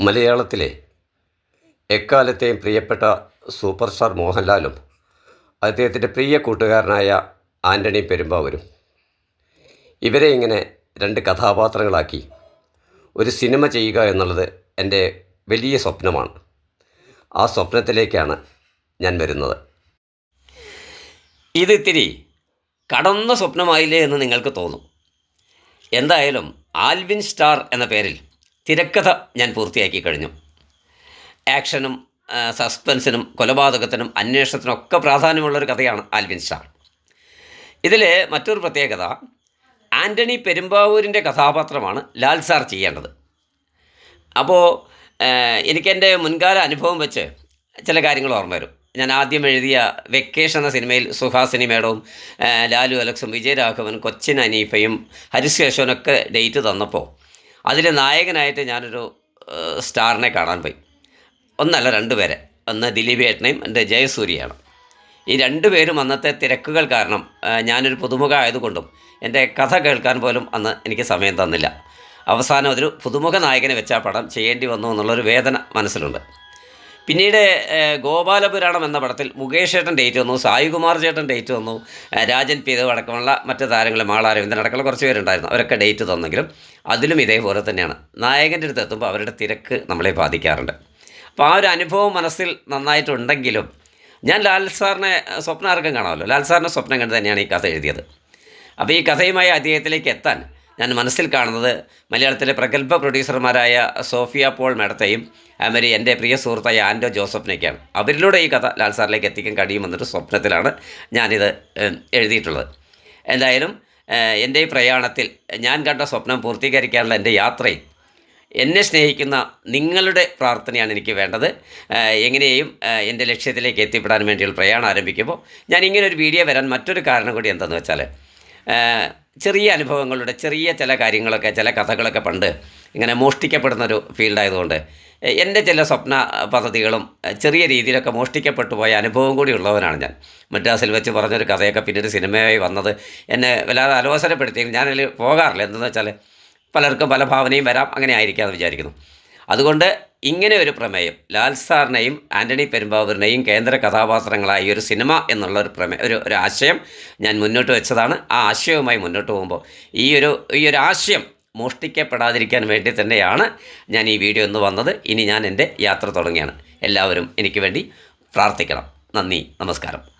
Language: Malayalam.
മലയാളത്തിലെ എക്കാലത്തെയും പ്രിയപ്പെട്ട സൂപ്പർ സ്റ്റാർ മോഹൻലാലും അദ്ദേഹത്തിന്റെ പ്രിയ കൂട്ടുകാരനായ ആന്റണി പെരുമ്പാവൂരും. ഇവരെ ഇങ്ങനെ രണ്ട് കഥാപാത്രങ്ങളാക്കി ഒരു സിനിമ ചെയ്യുക എന്നുള്ളത് എന്റെ വലിയ സ്വപ്നമാണ്. ആ സ്വപ്നത്തിലേക്കാണ് ഞാൻ വരുന്നത്. ഇതിത്തിരി കടന്ന സ്വപ്നമായില്ലേ എന്ന് നിങ്ങൾക്ക് തോന്നും. എന്തായാലും ആൽവിൻ സ്റ്റാർ എന്ന പേരിൽ തിരക്കഥ ഞാൻ പൂർത്തിയാക്കി കഴിഞ്ഞു. ആക്ഷനും സസ്പെൻസിനും കൊലപാതകത്തിനും അന്വേഷണത്തിനും ഒക്കെ പ്രാധാന്യമുള്ളൊരു കഥയാണ് ആൽവിൻ സ്റ്റാർ ഇതിൽ മറ്റൊരു പ്രത്യേകത ആന്റണി പെരുമ്പാവൂരിന്റെ കഥാപാത്രമാണ് ലാൽ സാർ ചെയ്യേണ്ടത്. അപ്പോൾ എനിക്കെന്റെ മുൻകാല അനുഭവം വെച്ച് ചില കാര്യങ്ങൾ ഓർമ്മ വരും. ഞാൻ ആദ്യം എഴുതിയ വെക്കേഷൻ എന്ന സിനിമയിൽ സുഹാസിനി മേഡവും ലാലു അലക്സും വിജയരാഘവനും കൊച്ചിൻ അനീഫയും ഹരിശേഷനും ഒക്കെ ഡേറ്റ് തന്നപ്പോൾ അതിൽ നായകനായിട്ട് ഞാനൊരു സ്റ്റാറിനെ കാണാൻ പോയി. ഒന്നല്ല രണ്ട് പേരെ. ഒന്ന് ദിലീപ് ഏട്ടനെയും എന്റെ ജയസൂര്യയാണ്. ഈ രണ്ടുപേരും അന്നത്തെ തിരക്കുകൾ കാരണം ഞാനൊരു പുതുമുഖ ആയതുകൊണ്ടും എന്റെ കഥ കേൾക്കാൻ പോലും അന്ന് എനിക്ക് സമയം തന്നില്ല. അവസാനം ഒരു പുതുമുഖ നായകനെ വെച്ച പടം ചെയ്യേണ്ടി വന്നു എന്നുള്ളൊരു വേദന മനസ്സിലുണ്ട്. പിന്നീട് ഗോപാലപുരാണം എന്ന പടത്തിൽ മുകേഷ് ചേട്ടൻ ഡേറ്റ് വന്നു സായികുമാർ ചേട്ടൻ ഡേറ്റ് വന്നു രാജൻ പീതവ് അടക്കമുള്ള മറ്റ് താരങ്ങൾ മാള അരവിന്ദൻ അടക്കമുള്ള കുറച്ച് പേരുണ്ടായിരുന്നു അവരൊക്കെ ഡേറ്റ് തന്നെങ്കിലും അതിലും ഇതേപോലെ തന്നെയാണ്. നായകന്റെ അടുത്ത് എത്തുമ്പോൾ അവരുടെ തിരക്ക് നമ്മളെ ബാധിക്കാറുണ്ട്. അപ്പോൾ ആ ഒരു അനുഭവം മനസ്സിൽ നന്നായിട്ടുണ്ടെങ്കിലും ഞാൻ ലാൽ സാറിനെ സ്വപ്നം ആർക്കും കാണാമല്ലോ. ലാൽ സാറിന്റെ സ്വപ്നം കണ്ട് തന്നെയാണ് ഈ കഥ എഴുതിയത്. അപ്പോൾ ഈ കഥയുമായി അദ്ദേഹത്തിലേക്ക് എത്താൻ ഞാൻ മനസ്സിൽ കാണുന്നത് മലയാളത്തിലെ പ്രഗത്ഭ പ്രൊഡ്യൂസർമാരായ സോഫിയ പോൾ മേഡത്തെയും അതുമാതിരി എന്റെ പ്രിയ സുഹൃത്തായ ആൻഡോ ജോസഫിനെയൊക്കെയാണ് അവരിലൂടെ ഈ കഥ ലാൽ സാറിലേക്ക് എത്തിക്കാൻ കഴിയുമെന്നൊരു സ്വപ്നത്തിലാണ് ഞാനിത് എഴുതിയിട്ടുള്ളത്. എന്തായാലും എന്റെ ഈ പ്രയാണത്തിൽ ഞാൻ കണ്ട സ്വപ്നം പൂർത്തീകരിക്കാനുള്ള എന്റെ യാത്രയിൽ എന്നെ സ്നേഹിക്കുന്ന നിങ്ങളുടെ പ്രാർത്ഥനയാണ് എനിക്ക് വേണ്ടത്. എങ്ങനെയും എന്റെ ലക്ഷ്യത്തിലേക്ക് എത്തിപ്പെടാൻ വേണ്ടിയുള്ള പ്രയാണം ആരംഭിക്കുമ്പോൾ ഞാൻ ഇങ്ങനെ ഒരു വീഡിയോ വരാൻ മറ്റൊരു കാരണം കൂടി എന്തെന്ന് വെച്ചാൽ ചെറിയ അനുഭവങ്ങളുടെ ചെറിയ ചില കാര്യങ്ങളൊക്കെ ചില കഥകളൊക്കെ പണ്ട് ഇങ്ങനെ മോഷ്ടിക്കപ്പെടുന്നൊരു ഫീൽഡായതുകൊണ്ട് എന്റെ ചില സ്വപ്ന പദ്ധതികളും ചെറിയ രീതിയിലൊക്കെ മോഷ്ടിക്കപ്പെട്ടു പോയ അനുഭവം കൂടി ഉള്ളവനാണ് ഞാൻ. മദ്രാസിൽ വെച്ച് പറഞ്ഞൊരു കഥയൊക്കെ പിന്നീട് സിനിമയായി വന്നത് എന്നെ വല്ലാതെ അലോസരപ്പെടുത്തിയെങ്കിലും ഞാനതിൽ പോകാറില്ല. എന്തെന്ന് വെച്ചാൽ പലർക്കും പല ഭാവനയും വരാം അങ്ങനെ ആയിരിക്കാമെന്ന് വിചാരിക്കുന്നു. അതുകൊണ്ട് ഇങ്ങനെ ഒരു പ്രമേയം ലാൽ സാറിനെയും ആന്റണി പെരുമ്പാവൂരിനെയും കേന്ദ്ര കഥാപാത്രങ്ങളായ ഒരു സിനിമ എന്നുള്ള ഒരു പ്രമേയം ഒരു ഒരു ആശയം ഞാൻ മുന്നോട്ട് വെച്ചതാണ്. ആ ആശയവുമായി മുന്നോട്ട് പോകുമ്പോൾ ഈ ഒരു ഈ ഒരു ആശയം മോഷ്ടിക്കപ്പെടാതിരിക്കാൻ വേണ്ടി തന്നെയാണ് ഞാൻ ഈ വീഡിയോ ഒന്ന് വന്നത്. ഇനി ഞാൻ എന്റെ യാത്ര തുടങ്ങിയാണ് എല്ലാവരും എനിക്ക് വേണ്ടി പ്രാർത്ഥിക്കണം. നന്ദി. നമസ്കാരം.